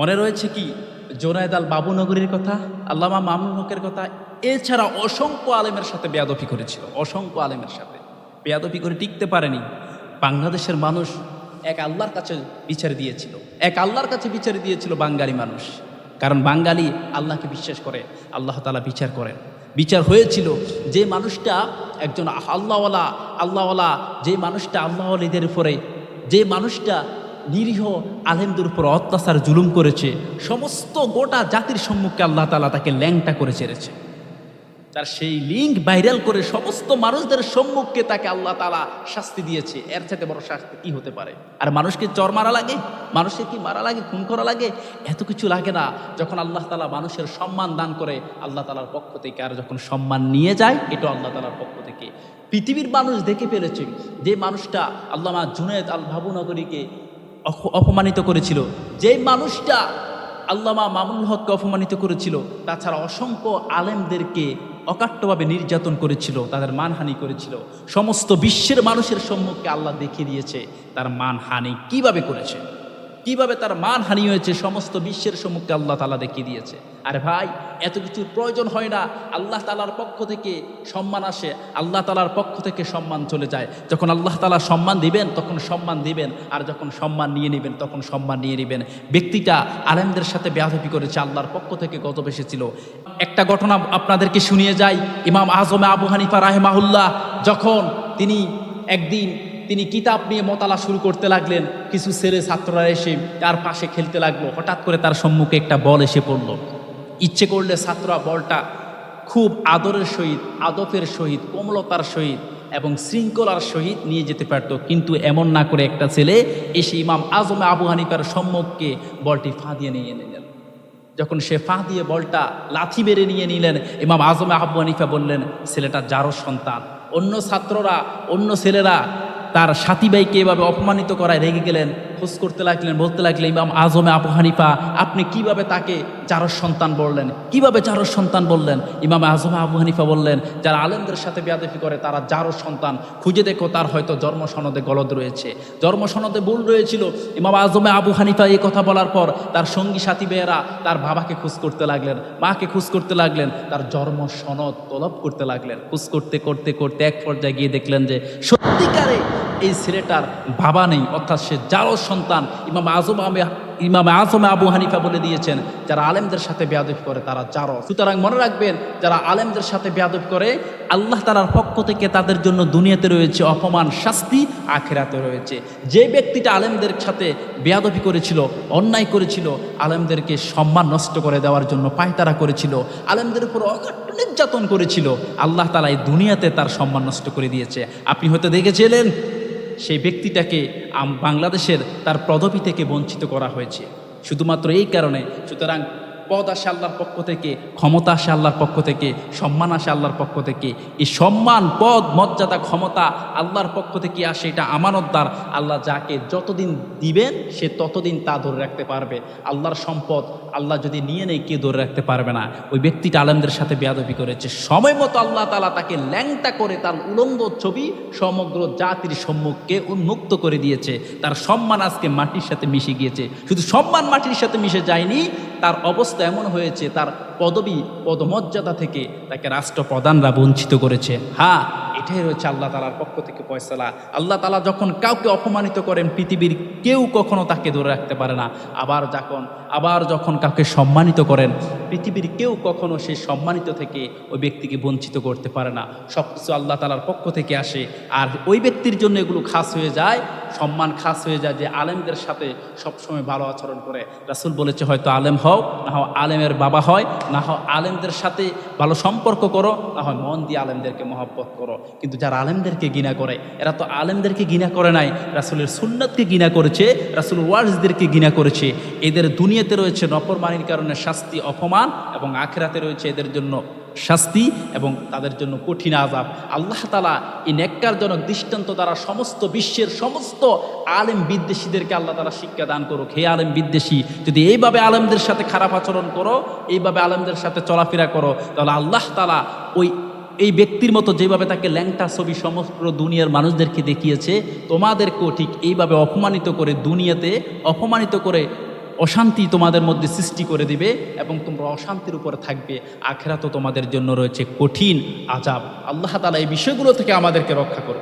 মনে রয়েছে কি জোনায়দ আল বাবুনগরীর কথা, আল্লামা মামুন হকের কথা, এছাড়া অসংখ্য আলেমের সাথে বেয়াদফি করেছিল, অসংখ্য আলেমের সাথে। বেয়াদফি করে টিকতে পারেনি। বাংলাদেশের মানুষ এক আল্লাহর কাছে বিচার দিয়েছিল, এক আল্লাহর কাছে বিচার দিয়েছিল বাঙালি মানুষ। কারণ বাঙালি আল্লাহকে বিশ্বাস করে, আল্লাহ তালা বিচার করেন। বিচার হয়েছিল যে মানুষটা একজন আল্লাহওয়ালা আল্লাহওয়ালা, যে মানুষটা আল্লাহওয়ালিদের উপরে, যে মানুষটা নিরীহ আলেমদের উপর অত্যাচার, জুলুম করেছে। সমস্ত গোটা জাতির সম্মুখে আল্লাহ তালা তাকে ল্যাংটা করে ছেড়েছে। তার সেই লিঙ্ক ভাইরাল করে সমস্ত মানুষদের সম্মুখে তাকে আল্লাহ তালা শাস্তি দিয়েছে। এর থেকে বড় শাস্তি কি হতে পারে? আর মানুষকে চর মারা লাগে? মানুষকে কি মারা লাগে? খুন করা লাগে? এত কিছু লাগে না। যখন আল্লাহ তালা মানুষের সম্মান দান করে, আল্লাহ তালার পক্ষ থেকে আর যখন সম্মান নিয়ে যায় এটা আল্লাহ তালার পক্ষ থেকে। পৃথিবীর মানুষ দেখে ফেলেছে যে মানুষটা আল্লামা জুনেদ আল ভাবুনগরীকে অপমানিত করেছিল। যেই মানুষটা আল্লামা মামুল হককে অপমানিত করেছিল, তাছাড়া অসংখ্য আলেমদেরকে অকাট্যভাবে নির্যাতন করেছিল, তাদের মানহানি করেছিল। সমস্ত বিশ্বের মানুষের সম্মুখে আল্লাহ দেখিয়ে দিয়েছে, তার মানহানি কীভাবে করেছে? কীভাবে তার মান হানি হয়েছে সমস্ত বিশ্বের সম্মুখে আল্লাহ তালা দেখিয়ে দিয়েছে। আর ভাই, এত কিছুর প্রয়োজন হয় না। আল্লাহ তালার পক্ষ থেকে সম্মান আসে, আল্লাহ তালার পক্ষ থেকে সম্মান চলে যায়। যখন আল্লাহ তালা সম্মান দিবেন, তখন সম্মান দিবেন, আর যখন সম্মান নিয়ে নেবেন, তখন সম্মান নিয়ে নেবেন। ব্যক্তিটা আলেমদের সাথে বেয়াদবি করেছে, আল্লাহর পক্ষ থেকে গজব এসেছিল। একটা ঘটনা আপনাদেরকে শুনিয়ে যাই। ইমাম আজমে আবু হানিফা রাহেমাহুল্লাহ, যখন তিনি একদিন তিনি কিতাব নিয়ে মতালা শুরু করতে লাগলেন। কিছু ছেলে ছাত্ররা এসে তার পাশে খেলতে লাগল। হঠাৎ করে তার সম্মুখে একটা বল এসে পড়ল। ইচ্ছে করলে ছাত্ররা বলটা খুব আদরের সহিত, আদফের সহিত, কোমলতার সহিত এবং শৃঙ্খলার সহিত নিয়ে যেতে পারতো। কিন্তু এমন না করে একটা ছেলে এসে ইমাম আজমে আবু হানিফার সম্মুখকে বলটি ফা দিয়ে নিয়ে নিলেন। যখন সে ফা দিয়ে বলটা লাথি বেড়ে নিয়ে নিলেন, ইমাম আজমে আবু হানিফা বললেন, ছেলেটা যারও সন্তান। অন্য ছাত্ররা, অন্য ছেলেরা তার সাথী ভাইকে এভাবে অপমানিত করায় রেগে গেলেন। খোঁজ করতে লাগলেন, বলতে লাগলেন, ইমাম আজমে আবু হানিফা, আপনি কীভাবে তাকে যারর সন্তান বললেন? কীভাবে যারর সন্তান বললেন? ইমাম আজমে আবু হানিফা বললেন, যারা আলেমদের সাথে বেয়াদফি করে, তারা যারও সন্তান। খুঁজে দেখো, তার হয়তো জন্ম সনদে গলদ রয়েছে। জন্ম সনদে ভুল রয়েছিল। ইমাম আজমে আবু হানিফা এই কথা বলার পর, তার সঙ্গী সাথী বেয়েরা তার বাবাকে খুঁজ করতে লাগলেন, মাকে খুঁজ করতে লাগলেন, তার জন্ম সনদ তলব করতে লাগলেন। খুঁজ করতে করতে করতে এক পর্যায়ে গিয়ে দেখলেন যে, সত্যিকারে এই ছেলেটার বাবা নেই, অর্থাৎ সে যারও সন্তান ইমাম আজম ইমাম আজমে আবু হানিফা বলে দিয়েছেন, যারা আলেমদের সাথে বেয়াদব করে তারা যারও সুতরাং মনে রাখবেন, যারা আলেমদের সাথে বেয়াদব করে, আল্লাহ তালার পক্ষ থেকে তাদের জন্য দুনিয়াতে রয়েছে অপমান, শাস্তি, আখেরাতে রয়েছে। যে ব্যক্তিটা আলেমদের সাথে বেয়াদবি করেছিল, অন্যায় করেছিল, আলেমদেরকে সম্মান নষ্ট করে দেওয়ার জন্য পায়তারা করেছিল, আলেমদের উপর নির্যাতন করেছিল, আল্লাহ তালা এই দুনিয়াতে তার সম্মান নষ্ট করে দিয়েছে। আপনি হয়তো দেখেছিলেন সেই ব্যক্তিটাকে বাংলাদেশের তার পদবি থেকে বঞ্চিত করা হয়েছে। শুধুমাত্র এই কারণে সুতরাং পদ আসে আল্লাহর পক্ষ থেকে, ক্ষমতা আসে আল্লাহর পক্ষ থেকে, সম্মান আসে আল্লাহর পক্ষ থেকে। এই সম্মান পদ মর্যাদা, ক্ষমতা আল্লাহর পক্ষ থেকে আসে, এটা আমানতদার আল্লাহ যাকে যতদিন দিবেন, সে ততদিন তা ধরে রাখতে পারবে। আল্লাহর সম্পদ আল্লাহ যদি নিয়ে নেই কে ধরে রাখতে পারবে না। ওই ব্যক্তিটা আলেমদের সাথে বেয়াদবি করেছে। সময় মতো আল্লাহ তালা তাকে ল্যাংটা করে তার উলঙ্গ ছবি সমগ্র জাতির সম্মুখকে উন্মুক্ত করে দিয়েছে। তার সম্মান আজকে মাটির সাথে মিশে গিয়েছে। শুধু সম্মান মাটির সাথে মিশে যায়নি তার অবস্থা এমন হয়েছে তার পদবি পদমর্যাদা থেকে তাকে রাষ্ট্রপ্রধানরা বঞ্চিত করেছে। হ্যাঁ এটাই রয়েছে আল্লাহ তালার পক্ষ থেকে পয়সালা আল্লাহ তালা যখন কাউকে অপমানিত করেন, পৃথিবীর কেউ কখনো তাকে ধরে রাখতে পারে না। আবার যখন আবার যখন কাউকে সম্মানিত করেন, পৃথিবীর কেউ কখনো সেই সম্মানিত থেকে ওই ব্যক্তিকে বঞ্চিত করতে পারে না। সব কিছু আল্লাহ তালার পক্ষ থেকে আসে। আর ওই ব্যক্তির জন্য এগুলো খাস হয়ে যায়, সম্মান খাস হয়ে যায় যে আলেমদের সাথে সবসময় ভালো আচরণ করে। রাসুল বলেছে, হয়তো আলেম হও, না হয় আলেমের বাবা হয়, না হয় আলেমদের সাথে ভালো সম্পর্ক করো, না হয় মন দিয়ে আলেমদেরকে মহব্বত করো। কিন্তু যারা আলেমদেরকে গিনা করে, এরা তো আলেমদেরকে গিনা করে নাই, রাসুলের সুন্নাতকে গিনা করেছে রাসুল ওয়ার্সদেরকে গিনা করেছে। এদের দুনিয়াতে রয়েছে নফরমানির কারণে শাস্তি, অপমান এবং আখেরাতে রয়েছে এদের জন্য শাস্তি এবং তাদের জন্য কঠিন আজাব আল্লাহ তালা এই নেককারজনক দৃষ্টান্ত দ্বারা সমস্ত বিশ্বের সমস্ত আলেম বিদ্বেষীদেরকে আল্লাহ তালা শিক্ষা দান করুক। হে আলেম বিদ্বেষী, যদি এইভাবে আলেমদের সাথে খারাপ আচরণ করো, এইভাবে আলেমদের সাথে চলাফেরা করো, তাহলে আল্লাহ তালা ওই এই ব্যক্তির মতো যেভাবে তাকে ল্যাংটা ছবি সমস্ত দুনিয়ার মানুষদেরকে দেখিয়েছে, তোমাদেরকেও ঠিক এইভাবে অপমানিত করে দুনিয়াতে, অপমানিত করে অশান্তি তোমাদের মধ্যে সৃষ্টি করে দিবে এবং তোমরা অশান্তির উপরে থাকবে। আখেরা তো তোমাদের জন্য রয়েছে কঠিন আজাব আল্লাহ তালা এই বিষয়গুলো থেকে আমাদেরকে রক্ষা করো